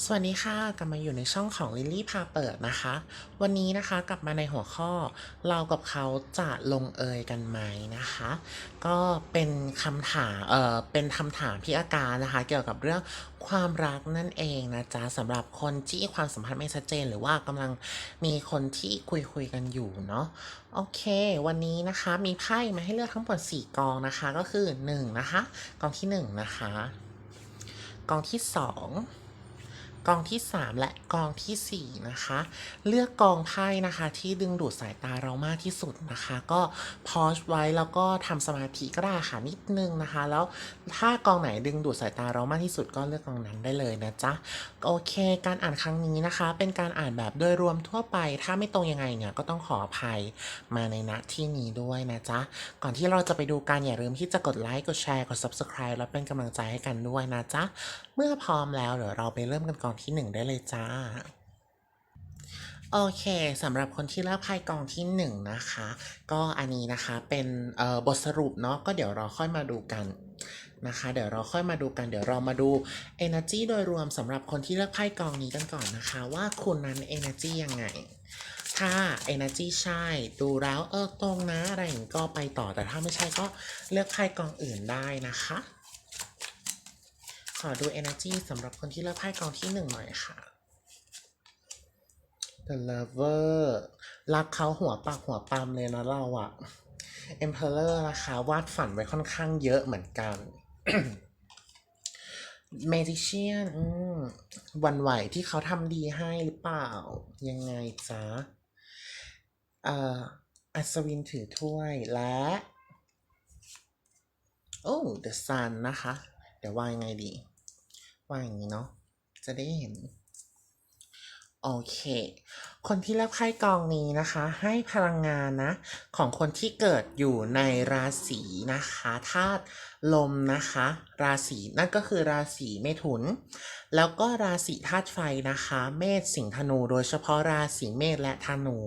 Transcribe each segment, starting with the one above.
สวัสดีค่ะ กลับมาอยู่ในช่องของลิลลี่พาเปิดนะคะ วันนี้นะคะกลับมาในหัวข้อเรากับเขาจะลงเอยกันไหมนะคะ ก็เป็นคำถามเอ่อเป็นคำถามพี่อาการนะคะ เกี่ยวกับเรื่องความรักนั่นเองนะจ๊ะสำหรับคนที่ความสัมพันธ์ไม่ชัดเจน หรือว่ากำลังมีคนที่คุยคุยกันอยู่เนาะโอเค วันนี้นะคะมีไพ่มาให้เลือกทั้งหมด4กองนะคะก็คือ1นะคะกองที่1นะคะกองที่2 กองที่ 3 และกองทีสี่ 4 นะคะ เลือกกองไพ่นะคะ ที่ดึงดูดสายตาเรามากที่สุดนะคะ ก็พอชไว้แล้วก็ทำสมาธิก็ได้ค่ะนิดนึงนะคะ แล้วถ้ากองไหนดึงดูดสายตาเรามากที่สุดก็เลือกกองนั้นได้เลยนะจ๊ะโอเค การอ่านครั้งนี้นะคะ เป็นการอ่านแบบโดยรวมทั่วไป ถ้าไม่ตรงยังไงเนี่ยก็ต้องขออภัยมาในณที่นี้ด้วยนะจ๊ะก่อนที่เราจะไปดูกันอย่าลืมที่จะกดไลค์กดแชร์กด Subscribe แล้วเป็นกำลังใจให้กันด้วยนะจ๊ะเมื่อพร้อมแล้วเดี๋ยวเราไปเริ่มกันกองที่หนึ่งได้เลยจ้า โอเคสำหรับคนที่เลือกไพ่กองที่หนึ่งนะคะ ก็อันนี้นะคะเป็นเอ่อบทสรุปเนาะก็เดี๋ยวเราค่อยมาดูกันนะคะเดี๋ยวเราค่อยมาดูกันเดี๋ยวเรามาดู Energy โดยรวมสำหรับคนที่เลือกไพ่กองนี้กันก่อนนะคะ ว่าคุณนั้น Energy ยังไง ถ้า Energy ใช่ดูแล้วเออตรงนะอะไรอย่างนี้ก็ไปต่อแต่ถ้าไม่ใช่ก็เลือกไพ่กองอื่นได้นะคะ อดู Energy สำหรับคนที่เลือกไพ่กองที่หนึ่งหน่อยค่ะ The Lover รักเขาหัวปากหัวปามเลยนะเราอะ Emperor นะคะวาดฝันไว้ค่อนข้างเยอะเหมือนกัน Magician อืมหวันไหวที่เขาทำดีให้หรือเปล่า ยังไงจ๊ะเอ่ออัศวินถือถ้วยและโอ้ The Sun นะคะ เดี๋ยวว่ายังไงดี ว่าอย่างนี้เนาะจะได้เห็น โอเค คนที่เลือกไพ่กองนี้นะคะ ให้พลังงานนะ ของคนที่เกิดอยู่ในราศีนะคะธาตุลมนะคะ ราศีนั่นก็คือราศีเมถุน แล้วก็ราศีธาตุไฟนะคะ เมษสิงห์ธนู โดยเฉพาะราศีเมษและธนู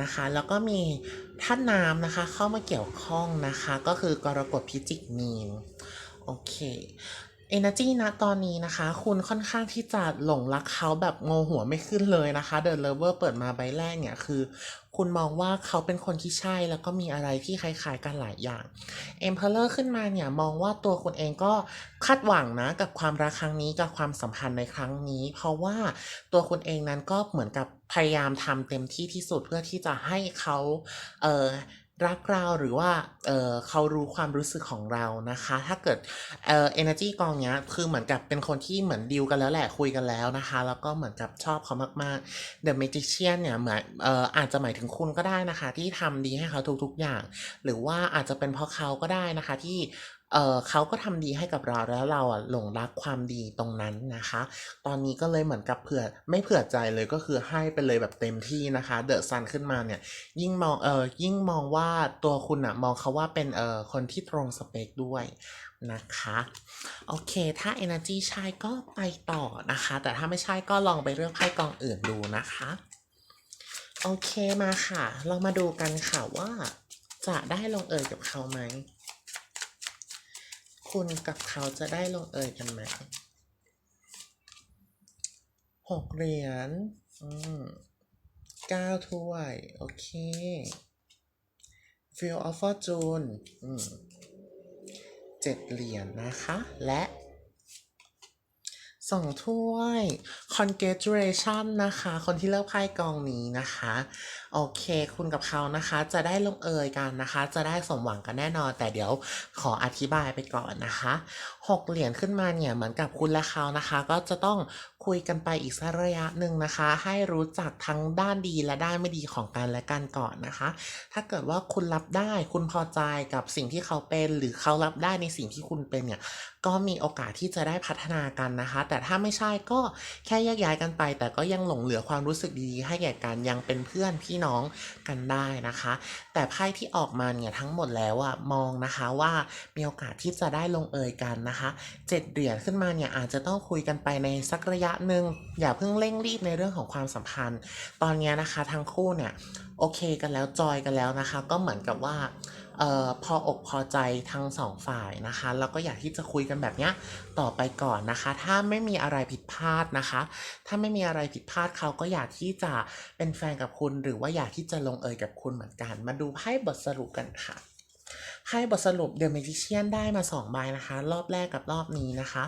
นะคะ แล้วก็มีธาตุน้ำนะคะ เข้ามาเกี่ยวข้องนะคะ ก็คือกรกฎพิจิกมีนโอเค Energy นะตอนนี้นะคะ คุณค่อนข้างที่จะหลงรักเขาแบบงงหัวไม่ขึ้นเลยนะคะ The Lover เปิดมาใบแรกเนี่ยคือ คุณมองว่าเขาเป็นคนที่ใช่แล้วก็มีอะไรที่คล้ายๆกันหลายอย่าง Emperor ขึ้นมาเนี่ยมองว่าตัวคุณเองก็คาดหวังนะกับความรักครั้งนี้กับความสัมพันธ์ในครั้งนี้ เพราะว่าตัวคุณเองนั้นก็เหมือนกับพยายามทำเต็มที่ที่สุดเพื่อที่จะให้เขาเอ่อ รักเราหรือว่าเออเขารู้ความรู้สึกของเรานะคะ ถ้าเกิดเอ่อ energy กองเนี้ยคือเหมือนกับเป็นคนที่เหมือนดีลกันแล้วแหละคุยกันแล้วนะคะ แล้วก็เหมือนกับชอบเขามากๆ The Magician เนี่ยเหมือนเอ่ออาจจะหมายถึงคุณก็ได้นะคะ ที่ทำดีให้เขาทุกๆอย่าง หรือว่าอาจจะเป็นเพราะเขาก็ได้นะคะที่ เออเขาก็ทำดีให้กับเราแล้วเราอะหลงรักความดีตรงนั้นนะคะ ตอนนี้ก็เลยเหมือนกับเผื่อไม่เผื่อใจเลยก็คือให้ไปเลยแบบเต็มที่นะคะ เดอะซันขึ้นมาเนี่ยยิ่งมองเออยิ่งมองว่าตัวคุณอะมองเขาว่าเป็นเออคนที่ตรงสเปคด้วยนะคะ โอเค ถ้า Energy ใช่ก็ไปต่อนะคะ แต่ถ้าไม่ใช่ก็ลองไปเลือกไพ่กองอื่นดูนะคะ โอเคมาค่ะ เรามาดูกันค่ะว่าจะได้ลงเอยกับเขาไหม คุณกับเขาจะได้ลงเอยกันไหมหกเหรียญอืมเก้าถ้วย โอเค f i e l of Fortune อืมเจ็ดเหรียญนะคะ และ สองถ้วย Congratulation นะคะ คนที่เลือกไพ่กองนี้นะคะ โอเค คุณกับเขานะคะ จะได้ลงเอยกันนะคะ จะได้สมหวังกันแน่นอน แต่เดี๋ยวขออธิบายไปก่อนนะคะหกเหรียญขึ้นมาเนี่ย เหมือนกับคุณและเขานะคะ ก็จะต้องคุยกันไปอีกสักระยะหนึ่งนะคะ ให้รู้จักทั้งด้านดีและด้านไม่ดีของกันและกันก่อนนะคะ ถ้าเกิดว่าคุณรับได้ คุณพอใจกับสิ่งที่เขาเป็น หรือเขารับได้ในสิ่งที่คุณเป็นเนี่ย ก็มีโอกาสที่จะได้พัฒนากันนะคะ แต่ถ้าไม่ใช่ก็แค่แยกย้ายกันไป แต่ก็ยังหลงเหลือความรู้สึกดีๆ ให้แก่กันยังเป็นเพื่อนพี่น้องกันได้นะคะ แต่ไพ่ที่ออกมาเนี่ยทั้งหมดแล้วอะมองนะคะว่ามีโอกาสที่จะได้ลงเอยกันนะคะเจ็ดเหรียญขึ้นมาเนี่ยอาจจะต้องคุยกันไปในสักระยะหนึ่งอย่าเพิ่งเร่งรีบในเรื่องของความสัมพันธ์ ตอนนี้นะคะทั้งคู่เนี่ยโอเคกันแล้วจอยกันแล้วนะคะ ก็เหมือนกับว่า ออพออกพอใจทั้งสองฝ่ายนะคะ แล้วก็อยากที่จะคุยกันแบบนี้ต่อไปก่อนนะคะ ถ้าไม่มีอะไรผิดพลาดนะคะ ถ้าไม่มีอะไรผิดพลาดเขาก็อยากที่จะเป็นแฟนกับคุณ หรือว่าอยากที่จะลงเอยกับคุณเหมือนกัน มาดูไพ่บทสรุปกันค่ะให้บทสรุป The Magician ได้มา2ใบนะคะ รอบแรกกับรอบนี้นะคะ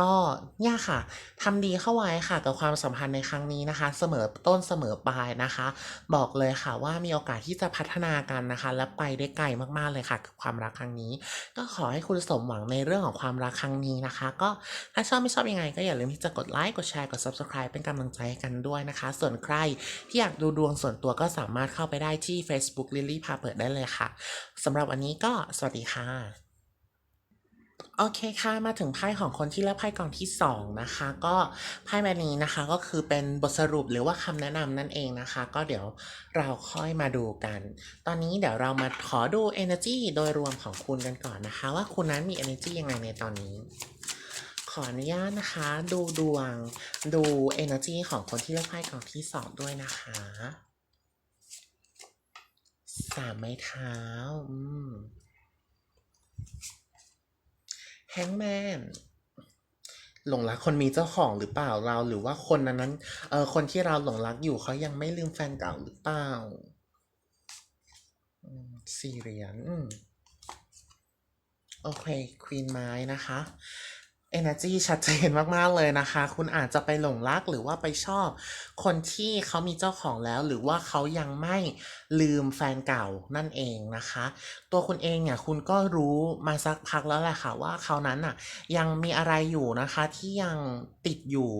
ก็เนี่ยค่ะทำดีเข้าไว้ค่ะกับความสัมพันธ์ในครั้งนี้นะคะ เสมอต้นเสมอปลายนะคะ บอกเลยค่ะว่ามีโอกาสที่จะพัฒนากันนะคะ และไปได้ไกลมากๆเลยค่ะกับความรักครั้งนี้ ก็ขอให้คุณสมหวังในเรื่องของความรักครั้งนี้นะคะ ก็ถ้าชอบไม่ชอบยังไง ก็อย่าลืมที่จะกดไลค์กดแชร์กด subscribe เป็นกำลังใจให้กันด้วยนะคะ ส่วนใครที่อยากดูดวงส่วนตัวก็สามารถเข้าไปได้ที่ Facebook Lily พาเปิดได้เลยค่ะสำหรับวันนี้ก็สวัสดีค่ะ โอเคค่ะ มาถึงไพ่ของคนที่เลือกไพ่กองที่สองนะคะ ก็ไพ่ใบนี้นะคะก็คือเป็นบทสรุปหรือว่าคำแนะนำนั่นเองนะคะ ก็เดี๋ยวเราค่อยมาดูกัน ตอนนี้เดี๋ยวเรามาขอดู energy โดยรวมของคุณกันก่อนนะคะ ว่าคุณนั้นมี energy ยังไงในตอนนี้ ขออนุญาตนะคะ ดูดวงดู energy ของคนที่เลือกไพ่กองที่สองด้วยนะคะสามไม้เท้า อืม แฮงแมนหลงรักคนมีเจ้าของหรือเปล่าเราหรือว่าคนนั้นเออคนที่เราหลงรักอยู่เขายังไม่ลืมแฟนเก่าหรือเปล่าสี่เหรียญโอเคควีนไม้นะคะ Energy ชัดเจนมากๆเลยนะคะ คุณอาจจะไปหลงรักหรือว่าไปชอบ คนที่เขามีเจ้าของแล้ว หรือว่าเขายังไม่ลืมแฟนเก่านั่นเองนะคะ ตัวคุณเองเนี่ยคุณก็รู้มาสักพักแล้วแหละค่ะว่าเขานั้นอะยังมีอะไรอยู่นะคะที่ยังติดอยู่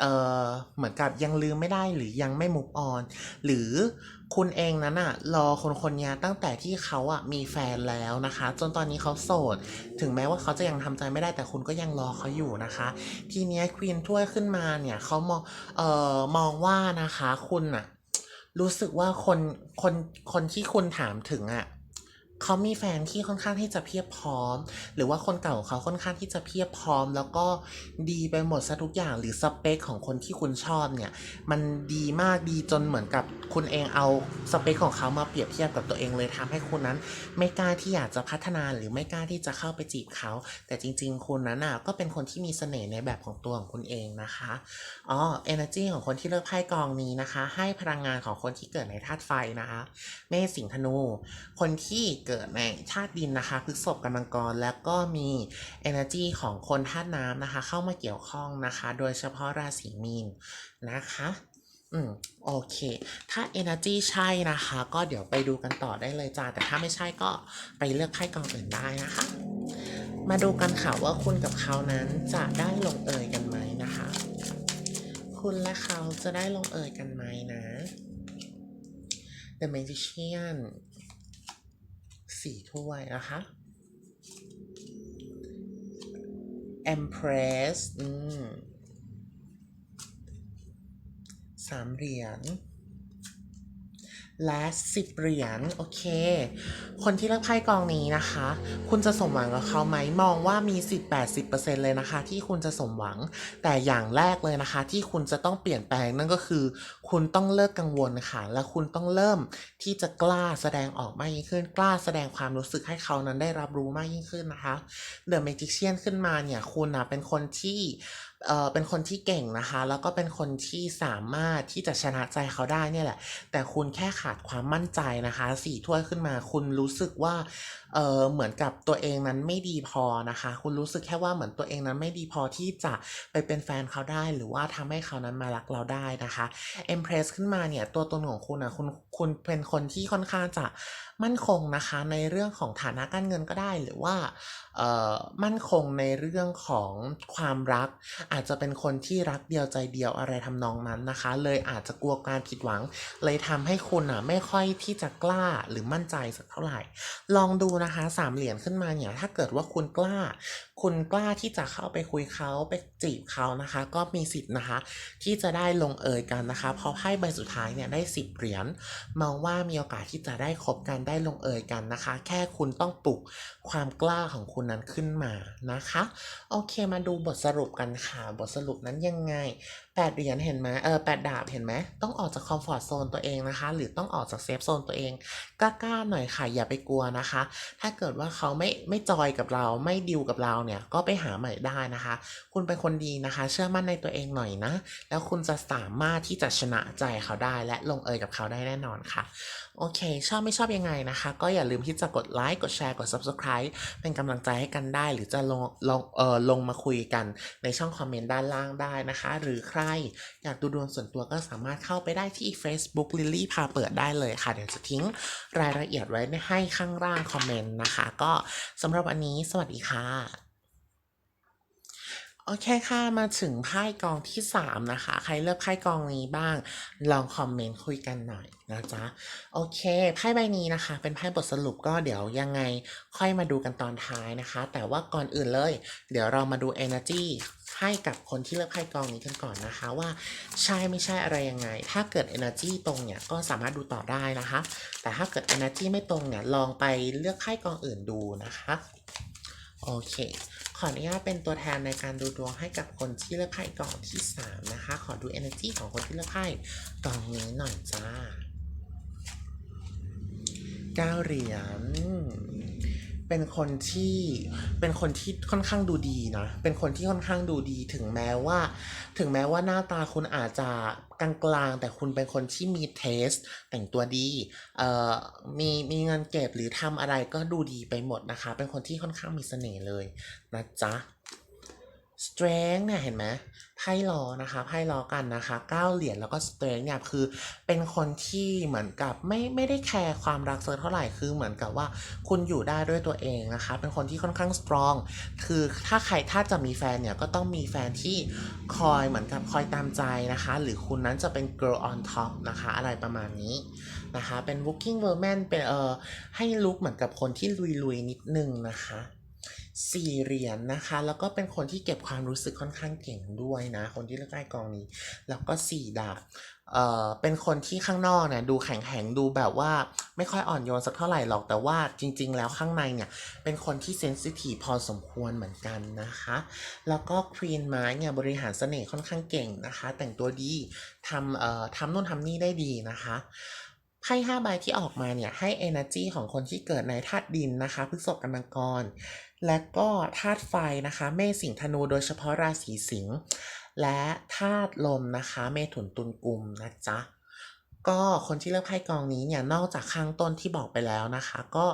เออเหมือนกับยังลืมไม่ได้หรือยังไม่ move on หรือคุณเองนั้นอะรอคนคนนี้ตั้งแต่ที่เขาอะมีแฟนแล้วนะคะ จนตอนนี้เขาโสด ถึงแม้ว่าเขาจะยังทำใจไม่ได้แต่คุณก็ยังรอเขาอยู่นะคะ ทีเนี้ควีนถ้วยขึ้นมาเนี่ยเขามองเอ่อมองว่านะคะคุณอะรู้สึกว่าคนคนคนที่คุณถามถึงอะ่ะ เขามีแฟนที่ค่อนข้างที่จะเพียบพร้อม หรือว่าคนเก่าของเขาค่อนข้างที่จะเพียบพร้อม แล้วก็ดีไปหมดซะทุกอย่างหรือสเปคของคนที่คุณชอบเนี่ย มันดีมากดีจนเหมือนกับคุณเองเอาสเปคของเขามาเปรียบเทียบกับตัวเองเลยทำให้คุณนั้น ไม่กล้าที่อยากจะพัฒนาหรือไม่กล้าที่จะเข้าไปจีบเขา แต่จริง ๆ คุณนั้นอะก็เป็นคนที่มีเสน่ห์ในแบบของตัวของคุณเองนะคะอ๋อ energy ของคนที่เลือกไพ่กองนี้นะคะ ให้พลังงานของคนที่เกิดในธาตุไฟนะคะเมษสิงธนู คนที่เกิดในธาตุดินนะคะพฤษภกับมังกร แล้วก็มี energy ของคนธาตุน้ำนะคะ เข้ามาเกี่ยวข้องนะคะ โดยเฉพาะราศีมีนนะคะอืมโอเค ถ้า energy ใช่นะคะ ก็เดี๋ยวไปดูกันต่อได้เลยจ้า แต่ถ้าไม่ใช่ก็ไปเลือกไพ่กองอื่นได้นะคะ มาดูกันค่ะว่าคุณกับเขานั้นจะได้ลงเอยกันไหมนะคะ คุณและเขาจะได้ลงเอยกันไหมนะ The Magician สี่ถ้วยนะคะ Empress อืมสามเหรียญ และสิบเหรียญโอเค คนที่เลือกไพ่กองนี้นะคะ คุณจะสมหวังกับเขาไหมมองว่ามีสิบแปดสิบเปอร์เซ็นเลยนะคะ ที่คุณจะสมหวัง แต่อย่างแรกเลยนะคะ ที่คุณจะต้องเปลี่ยนแปลงนั่นก็คือ คุณต้องเลิกกังวลค่ะ และคุณต้องเริ่มที่จะกล้าแสดงออกมากยิ่งขึ้น กล้าแสดงความรู้สึกให้เขานั้นได้รับรู้มากยิ่งขึ้นนะคะ The Magician ขึ้นมาเนี่ยคุณนะเป็นคนที่เอ่อเป็นคนที่เก่งนะคะ แล้วก็เป็นคนที่สามารถที่จะชนะใจเขาได้เนี่ยแหละ แต่คุณแค่ขาาดความมั่นใจนะคะสี่ถ้วยขึ้นมา คุณรู้สึกว่าเออเหมือนกับตัวเองนั้นไม่ดีพอนะคะ คุณรู้สึกแค่ว่าเหมือนตัวเองนั้นไม่ดีพอที่จะไปเป็นแฟนเขาได้ หรือว่าทำให้เขานั้นมารักเราได้นะคะ Empress ขึ้นมาเนี่ยตัวตนของคุณอะคุณคุณเป็นคนที่ค่อนข้างจะมั่นคงนะคะในเรื่องของฐานะการเงินก็ได้หรือว่าเออมั่นคงในเรื่องของความรัก อาจจะเป็นคนที่รักเดียวใจเดียวอะไรทำนองนั้นนะคะ เลยอาจจะกลัวการผิดหวัง เลยทำให้คุณอะไม่ค่อยที่จะกล้าหรือมั่นใจสักเท่าไหร่ ลองดูนะคะสามเหรียญขึ้นมาเนี่ยถ้าเกิดว่าคุณกล้า คุณกล้าที่จะเข้าไปคุยเขาไปจีบเขานะคะ ก็มีสิทธิ์นะคะ ที่จะได้ลงเอยกันนะคะ เพราะไพ่ใบสุดท้ายเนี่ยได้สิบเหรียญมองว่ามีโอกาสที่จะได้คบกันได้ลงเอยกันนะคะ แค่คุณต้องปลุกความกล้าของคุณนั้นขึ้นมานะคะ โอเคมาดูบทสรุปกันค่ะ บทสรุปนั้นยังไง แปดเหรียญเห็นไหมเออแปดดาบเห็นไหมต้องออกจากคอมฟอร์ทโซนตัวเองนะคะ หรือต้องออกจากเซฟโซนตัวเองกล้าๆหน่อยค่ะ อย่าไปกลัวนะคะ ถ้าเกิดว่าเขาไม่ไม่จอยกับเราไม่ดิวกับเราเนี่ย ก็ไปหาใหม่ได้นะคะ คุณเป็นคนดีนะคะ เชื่อมั่นในตัวเองหน่อยนะ แล้วคุณจะสามารถที่จะชนะใจเขาได้และลงเอยกับเขาได้แน่นอนค่ะ โอเค ชอบไม่ชอบยังไงนะคะ ก็อย่าลืมที่จะกดไลค์กดแชร์กด subscribe เป็นกำลังใจให้กันได้ หรือจะลงลงเออลงมาคุยกันในช่องคอมเมนต์ด้านล่างได้นะคะ หรือใครอยากดูดวงส่วนตัวก็สามารถเข้าไปได้ที่ Facebook Lily พาเปิดได้เลยค่ะ เดี๋ยวจะทิ้งรายละเอียดไว้ให้ข้างล่างคอมเมนต์นะคะ ก็สำหรับวันนี้สวัสดีค่ะโอเคค่ะ มาถึงไพ่กองที่ 3 นะคะ ใครเลือกไพ่กองนี้บ้าง ลองคอมเมนต์คุยกันหน่อยนะจ๊ะ โอเค ไพ่ใบนี้นะคะ เป็นไพ่บทสรุปก็เดี๋ยวยังไงค่อยมาดูกันตอนท้ายนะคะ แต่ว่าก่อนอื่นเลย เดี๋ยวเรามาดู energy ให้กับคนที่เลือกไพ่กองนี้กันก่อนนะคะว่าใช่ไม่ใช่อะไรยังไง ถ้าเกิด energy ตรงเนี่ยก็สามารถดูต่อได้นะคะ แต่ถ้าเกิด energy ไม่ตรงเนี่ยลองไปเลือกไพ่กองอื่นดูนะคะโอเค ขออนุญาตเป็นตัวแทนในการดูดวงให้กับคนที่เลือกไพ่กองที่ 3 นะคะ ขอดู energy ของคนที่เลือกไพ่กองนี้หน่อยจ้าเก้าเหรียญ เป็นคนที่เป็นคนที่ค่อนข้างดูดีนะ เป็นคนที่ค่อนข้างดูดีถึงแม้ว่า ถึงแม้ว่าหน้าตาคุณอาจจะกลางๆ แต่คุณเป็นคนที่มีเทส แต่งตัวดีเอ่อมีมีเงินเก็บหรือทำอะไรก็ดูดีไปหมดนะคะ เป็นคนที่ค่อนข้างมีเสน่ห์เลยนะจ๊ะ strength เนี่ยเห็นไหมไพ่ล้อนะคะไพ่ล้อกันนะคะเก้าเหรียญแล้วก็ strength เนี่ยคือเป็นคนที่เหมือนกับไม่ไม่ได้แคร์ความรักเซอร์เท่าไหร่คือเหมือนกับว่าคุณอยู่ได้ด้วยตัวเองนะคะ เป็นคนที่ค่อนข้าง strong คือถ้าใครถ้าจะมีแฟนเนี่ยก็ต้องมีแฟนที่คอยเหมือนกับคอยตามใจนะคะ หรือคุณนั้นจะเป็น girl on top นะคะอะไรประมาณนี้นะคะเป็น working woman เป็นเอ่อให้ลุกเหมือนกับคนที่ลุยๆนิดนึงนะคะ สี่เหรียญนะคะ แล้วก็เป็นคนที่เก็บความรู้สึกค่อนข้างเก่งด้วยนะ คนที่เลือกได้กองนี้ แล้วก็สี่ดาบเอ่อเป็นคนที่ข้างนอกเนี่ยดูแข็งแข็งดูแบบว่าไม่ค่อยอ่อนโยนสักเท่าไหร่หรอกแต่ว่าจริง ๆ แล้วข้างในเนี่ยเป็นคนที่เซนซิทีฟพอสมควรเหมือนกันนะคะ แล้วก็ควีนไม้เนี่ยบริหารเสน่ห์ค่อนข้างเก่งนะคะ แต่งตัวดีทำเอ่อทำนู่นทำนี่ได้ดีนะคะไพ่ห้าใบที่ออกมาเนี่ยให้ energy ของคนที่เกิดในธาตุดินนะคะพฤษภกันมังกร และก็ธาตุไฟนะคะเมษสิงธนูโดยเฉพาะราศีสิงห์และธาตุลมนะคะเมถุนตุลกุมนะจ๊ะก็คนที่เลือกไพ่กองนี้เนี่ยนอกจากข้างต้นที่บอกไปแล้วนะคะ ก็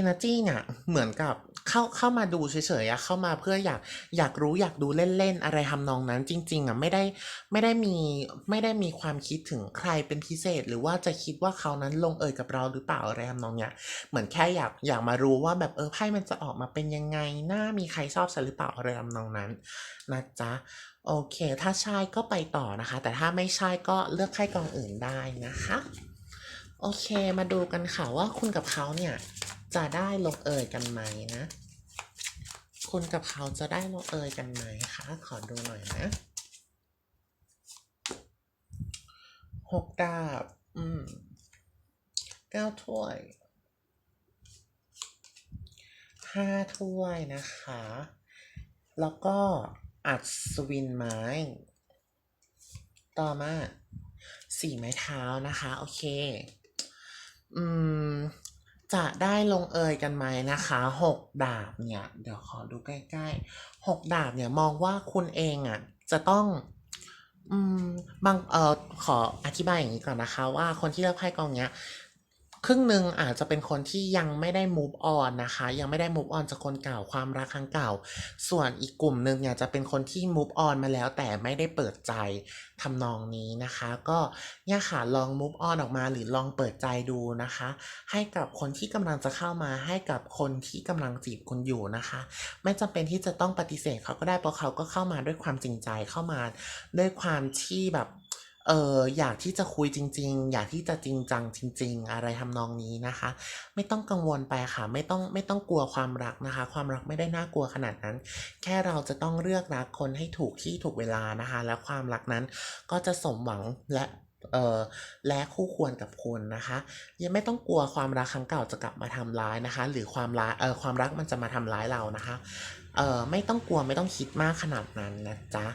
Energy เนี่ยเหมือนกับเข้าเข้ามาดูเฉยๆอะเข้ามาเพื่ออยากอยากรู้อยากดูเล่นๆ อะไรทำนองนั้นจริง ๆอะไม่ได้ไม่ได้มีไม่ได้มีความคิดถึงใครเป็นพิเศษ หรือว่าจะคิดว่าเขานั้นลงเอยกับเราหรือเปล่าอะไรทำนองเนี้ยเหมือนแค่อยากอยากมารู้ว่าแบบเออไพ่มันจะออกมาเป็นยังไงหน่ามีใครชอบฉันหรือเปล่าอะไรทำนองนั้นนะจ๊ะโอเค ถ้าใช่ก็ไปต่อนะคะ แต่ถ้าไม่ใช่ก็เลือกไพ่กองอื่นได้นะคะ โอเคมาดูกันค่ะว่าคุณกับเขาเนี่ย จะได้ลงเอยกันไหมนะ คุณกับเขาจะได้ลงเอยกันไหมคะขอดูหน่อยนะหกดาบ อืมเก้าถ้วยห้าถ้วยนะคะ แล้วก็อัดสวินไม้ ต่อมาสี่ไม้เท้านะคะ โอเค อืม จะได้ลงเอยกันไหมนะคะหกดาบเนี่ย เดี๋ยวขอดูใกล้ๆหกดาบเนี่ยมองว่าคุณเองอะจะต้องอืมบางเอ่อขออธิบายอย่างนี้ก่อนนะคะ ว่าคนที่เลือกไพ่กองเนี้ย ครึ่งหนึ่งอาจจะเป็นคนที่ยังไม่ได้ move on นะคะ ยังไม่ได้ move on จากคนเก่าความรักครั้งเก่า ส่วนอีกกลุ่มหนึ่งเนี่ยจะเป็นคนที่ move on มาแล้วแต่ไม่ได้เปิดใจทำนองนี้นะคะ ก็เนี่ยค่ะลอง move on ออกมาหรือลองเปิดใจดูนะคะ ให้กับคนที่กำลังจะเข้ามาให้กับคนที่กำลังจีบคุณอยู่นะคะ ไม่จำเป็นที่จะต้องปฏิเสธเขาก็ได้เพราะเขาก็เข้ามาด้วยความจริงใจเข้ามาด้วยความที่แบบ เอออยากที่จะคุยจริง ๆ อยากที่จะจริงจังจริง ๆ อะไรทำนองนี้นะคะ ไม่ต้องกังวลไปค่ะ ไม่ต้องไม่ต้องกลัวความรักนะคะ ความรักไม่ได้น่ากลัวขนาดนั้น แค่เราจะต้องเลือกรักคนให้ถูกที่ถูกเวลานะคะ และความรักนั้นก็จะสมหวังและเออและคู่ควรกับคุณนะคะ ยังไม่ต้องกลัวความรักครั้งเก่าจะกลับมาทำร้ายนะคะ หรือความร้ายเออความรักมันจะมาทำร้ายเรานะคะเออไม่ต้องกลัวไม่ต้องคิดมากขนาดนั้นนะจ๊ะ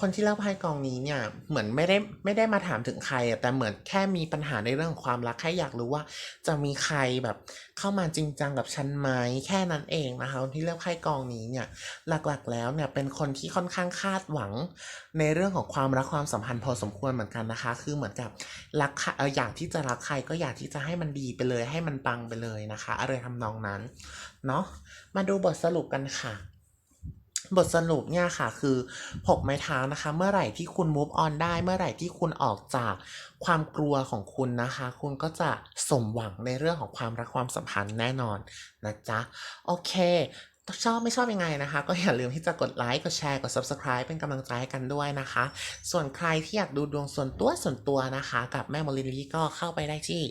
คนที่เล่าไพ่กองนี้เนี่ยเหมือนไม่ได้ไม่ได้มาถามถึงใครอะแต่เหมือนแค่มีปัญหาในเรื่องความรักแค่อยากรู้ว่า จะมีใครแบบเข้ามาจริงจังกับฉันไหมแค่นั้นเองนะคะคนที่เลือกไพ่กองนี้เนี่ยหลักๆแล้วเนี่ยเป็นคนที่ค่อนข้างคาดหวัง ในเรื่องของความรักความสัมพันธ์พอสมควรเหมือนกันนะคะ คือเหมือนกับรักครเอออยากที่จะรักใครก็อยากที่จะให้มันดีไปเลย ให้มันปังไปเลยนะคะ อะไรทำนองนั้นเนาะมาดูบทสรุปกันค่ะ บทสรุปเนี่ยค่ะคือหกไม้เท้านะคะ เมื่อไหร่ที่คุณ move on ได้เมื่อไหร่ที่คุณออกจากความกลัวของคุณนะคะ คุณก็จะสมหวังในเรื่องของความรักความสัมพันธ์แน่นอนนะจ๊ะ โอเค ชอบไม่ชอบยังไงนะคะ ก็อย่าลืมที่จะกดไลค์กดแชร์กด subscribe เป็นกำลังใจให้กันด้วยนะคะ ส่วนใครที่อยากดูดวงส่วนตัวส่วนตัวนะคะ กับแม่มลิลี่ก็เข้าไปได้ที่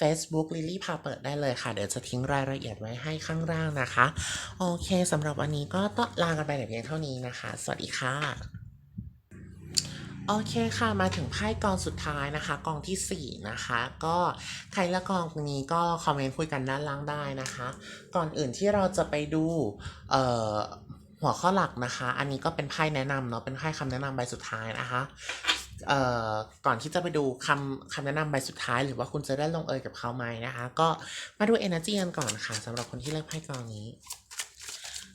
Facebook ลิลี่พาเปิดได้เลยค่ะ เดี๋ยวจะทิ้งรายละเอียดไว้ให้ข้างล่างนะคะ โอเคสำหรับวันนี้ก็ต้องลากันไปแต่เพียงเท่านี้นะคะ สวัสดีค่ะ โอเคค่ะ มาถึงไพ่กองสุดท้ายนะคะ กองที่ 4 นะคะ ก็ใครละกองนี้ก็คอมเมนต์คุยกันด้านล่างได้นะคะ ก่อนอื่นที่เราจะไปดูหัวข้อหลักนะคะ อันนี้ก็เป็นไพ่แนะนำเนาะ เป็นไพ่คำแนะนำใบสุดท้ายนะคะเอ่อก่อนที่จะไปดูคำคำแนะนำใบสุดท้าย หรือว่าคุณจะได้ลงเอยกับเขาไหมนะคะ ก็มาดู energy กันก่อนค่ะสำหรับคนที่เลือกไพ่กองนี้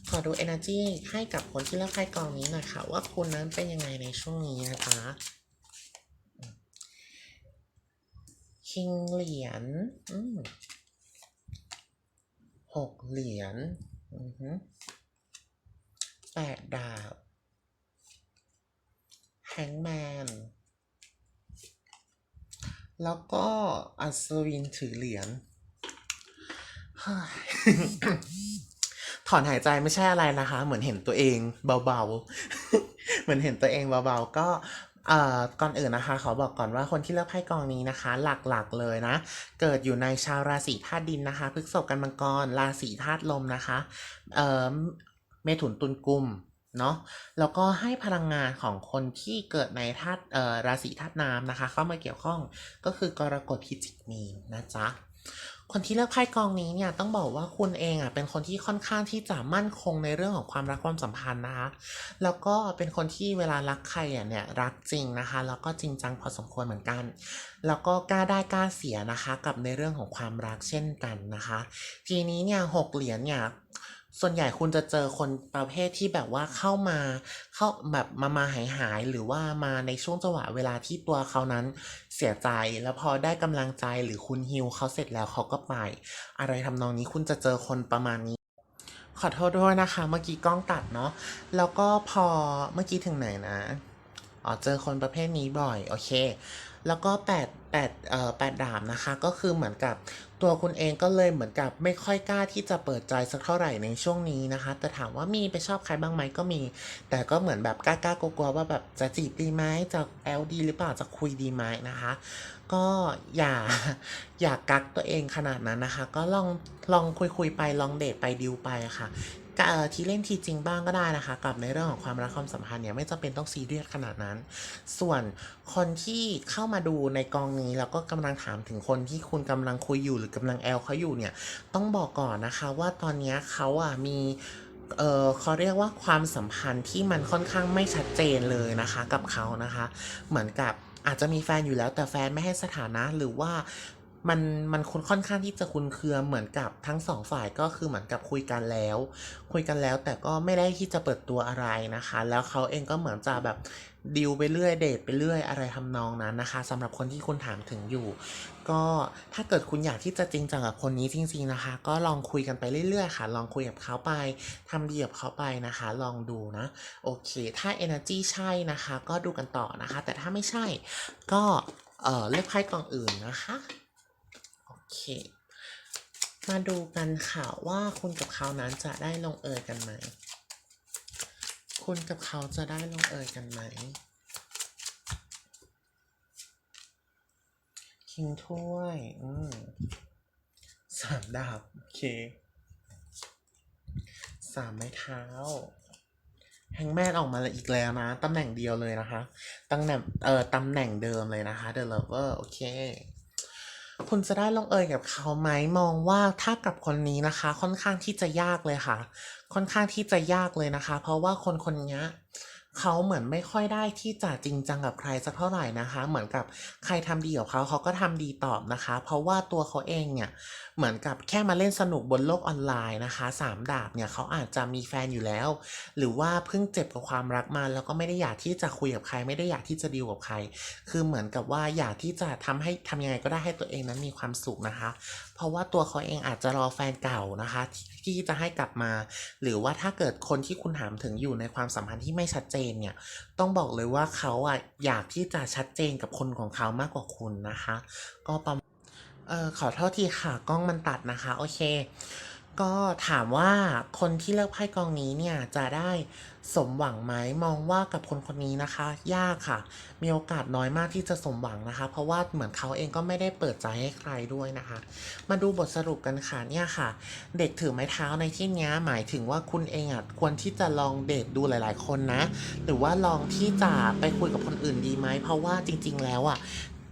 ขอดู energy ให้กับคนที่เลือกไพ่กองนี้หน่อยค่ะ ว่าคุณนั้นเป็นยังไงในช่วงนี้นะคะ คิงเหรียญหกเหรียญแปดดาบแฮงแมน แล้วก็อัศวินถือเหรียญ ถอนหายใจไม่ใช่อะไรนะคะ เหมือนเห็นตัวเองเบาๆ เหมือนเห็นตัวเองเบาๆ ก็เอ่อก่อนอื่นนะคะขอบอกก่อนว่าคนที่เลือกไพ่กองนี้นะคะ หลักๆเลยนะ เกิดอยู่ในชาวราศีธาตุดินนะคะพฤษภกันมังกรราศีธาตุลมนะคะเอ่อเมถุนตุลกุมเนาะแล้วก็ให้พลังงานของคนที่เกิดในธาตุเอ่อราศีธาตุน้ำนะคะ เข้ามาเกี่ยวข้องก็คือกรกฎพิจิกมีนนะจ๊ะ คนที่เลือกไพ่กองนี้เนี่ยต้องบอกว่าคุณเองอะเป็นคนที่ค่อนข้างที่จะมั่นคงในเรื่องของความรักความสัมพันธ์นะคะ แล้วก็เป็นคนที่เวลารักใครอะเนี่ยรักจริงนะคะ แล้วก็จริงจังพอสมควรเหมือนกัน แล้วก็กล้าได้กล้าเสียนะคะ กับในเรื่องของความรักเช่นกันนะคะ ทีนี้เนี่ยหกเหรียญเนี่ย ส่วนใหญ่คุณจะเจอคนประเภทที่แบบว่าเข้ามาเข้าแบบมามาหายหายหรือว่ามาในช่วงจังหวะเวลาที่ตัวเขานั้นเสียใจแล้วพอได้กำลังใจหรือคุณฮิวเขาเสร็จแล้วเขาก็ไป อะไรทำนองนี้คุณจะเจอคนประมาณนี้ขอโทษด้วยนะคะ เมื่อกี้กล้องตัดเนาะแล้วก็พอเมื่อกี้ถึงไหนนะอ๋อเจอคนประเภทนี้บ่อย โอเค แล้วก็แปดแปดเอ่อแปดดาบนะคะ ก็คือเหมือนกับตัวคุณเองก็เลยเหมือนกับไม่ค่อยกล้าที่จะเปิดใจสักเท่าไหร่ในช่วงนี้นะคะ แต่ถามว่ามีไปชอบใครบ้างไหมก็มี แต่ก็เหมือนแบบกล้าๆกลัวว่าแบบจะจีบดีไหมจะแอลดีหรือเปล่าจะคุยดีไหมนะคะ ก็อย่าอย่ากักตัวเองขนาดนั้นนะคะ ก็ลองลองคุยคุยไปลองเดทไปดิวไปค่ะก็เอ่อ ทีเล่นทีจริงบ้างก็ได้นะคะ กับในเรื่องของความรักความสัมพันธ์เนี่ยไม่จำเป็นต้องซีเรียสขนาดนั้น ส่วนคนที่เข้ามาดูในกองนี้แล้วก็กำลังถามถึงคนที่คุณกำลังคุยอยู่หรือกำลังแอลเขาอยู่เนี่ยต้องบอกก่อนนะคะว่าตอนนี้เขาอะมีเออเขาเรียกว่าความสัมพันธ์ที่มันค่อนข้างไม่ชัดเจนเลยนะคะกับเขานะคะ เหมือนกับอาจจะมีแฟนอยู่แล้วแต่แฟนไม่ให้สถานะหรือว่า มันมันค่อนข้างที่จะคุ้นเคือเหมือนกับทั้งสองฝ่ายก็คือเหมือนกับคุยกันแล้ว คุยกันแล้วแต่ก็ไม่ได้ที่จะเปิดตัวอะไรนะคะ แล้วเขาเองก็เหมือนจะแบบดิวไปเรื่อยเดทไปเรื่อยอะไรทำนองนั้นนะคะสำหรับคนที่คุณถามถึงอยู่ ก็ถ้าเกิดคุณอยากที่จะจริงจังกับคนนี้จริง ๆนะคะ ก็ลองคุยกันไปเรื่อยๆค่ะ ลองคุยกับเขาไปทำดีกับเขาไปนะคะ ลองดูนะโอเค ถ้า energy ใช่นะคะ ก็ดูกันต่อนะคะ แต่ถ้าไม่ใช่ก็เออเลือกไพ่กล่องอื่นนะคะ เค มาดูกันค่ะว่าคุณกับเขานั้นจะได้ลงเอยกันไหม คุณกับเขาจะได้ลงเอยกันไหมคิงถ้วย อืมสามดาบ โอเค สามไม้เท้าแฮงแมนออกมาอีกแล้วนะ ตำแหน่งเดียวเลยนะคะ ตำแหน่ง เอ่อ ตำแหน่งเดิมเลยนะคะ The Lover โอเค คุณจะได้ลงเอยกับเขาไหมมองว่าถ้ากับคนนี้นะคะ ค่อนข้างที่จะยากเลยค่ะ ค่อนข้างที่จะยากเลยนะคะ เพราะว่าคนคนนี้ เขาเหมือนไม่ค่อยได้ที่จะจริงจังกับใครสักเท่าไหร่นะคะ เหมือนกับใครทำดีกับเขาเขาก็ทำดีตอบนะคะ เพราะว่าตัวเขาเองเนี่ยเหมือนกับแค่มาเล่นสนุกบนโลกออนไลน์นะคะสามดาบเนี่ยเขาอาจจะมีแฟนอยู่แล้ว หรือว่าเพิ่งเจ็บกับความรักมาแล้วก็ไม่ได้อยากที่จะคุยกับใคร ไม่ได้อยากที่จะดีลกับใคร คือเหมือนกับว่าอยากที่จะทำให้ทำยังไงก็ได้ให้ตัวเองนั้นมีความสุขนะคะ เพราะว่าตัวเขาเองอาจจะรอแฟนเก่านะคะทที่จะให้กลับมา หรือว่าถ้าเกิดคนที่คุณถามถึงอยู่ในความสัมพันธ์ที่ไม่ชัดเจนเนี่ย ต้องบอกเลยว่าเขาอะอยากที่จะชัดเจนกับคนของเขามากกว่าคุณนะคะ ก็ประเออขอโทษทีค่ะกล้องมันตัดนะคะ โอเค ก็ถามว่าคนที่เลือกไพ่กองนี้เนี่ยจะได้ สมหวังไหมมองว่ากับคนคนนี้นะคะ ยากค่ะ มีโอกาสน้อยมากที่จะสมหวังนะคะ เพราะว่าเหมือนเขาเองก็ไม่ได้เปิดใจให้ใครด้วยนะคะ มาดูบทสรุปกันค่ะเนี่ยค่ะ เด็กถือไม้เท้าในที่นี้หมายถึงว่าคุณเองอะควรที่จะลองเดทดูหลาย ๆ คนนะ หรือว่าลองที่จะไปคุยกับคนอื่นดีไหมเพราะว่าจริง ๆ แล้วอะ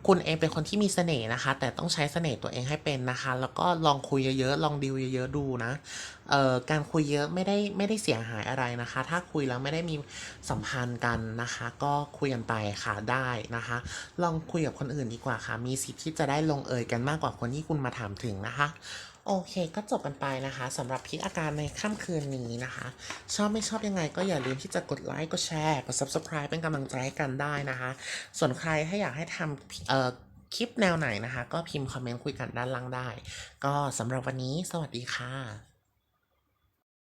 คุณเองเป็นคนที่มีเสน่ห์นะคะ แต่ต้องใช้เสน่ห์ตัวเองให้เป็นนะคะ แล้วก็ลองคุยเยอะๆ ลองดิวเยอะๆดูนะเอ่อการคุยเยอะไม่ได้ไม่ได้เสียหายอะไรนะคะ ถ้าคุยแล้วไม่ได้มีสัมพันธ์กันนะคะ ก็คุยกันไปค่ะได้นะคะ ลองคุยกับคนอื่นดีกว่าค่ะ มีสิทธิ์ที่จะได้ลงเอยกันมากกว่าคนที่คุณมาถามถึงนะคะ โอเคก็จบกันไปนะคะสำหรับพิกอาการในค่ำคืนนี้นะคะ ชอบไม่ชอบยังไงก็อย่าลืมที่จะกดไลค์กดแชร์กด subscribe เป็นกำลังใจให้กันได้นะคะ ส่วนใครถ้าอยากให้ทำเอ่อคลิปแนวไหนนะคะ ก็พิมพ์คอมเมนต์คุยกันด้านล่างได้ ก็สำหรับวันนี้สวัสดีค่ะ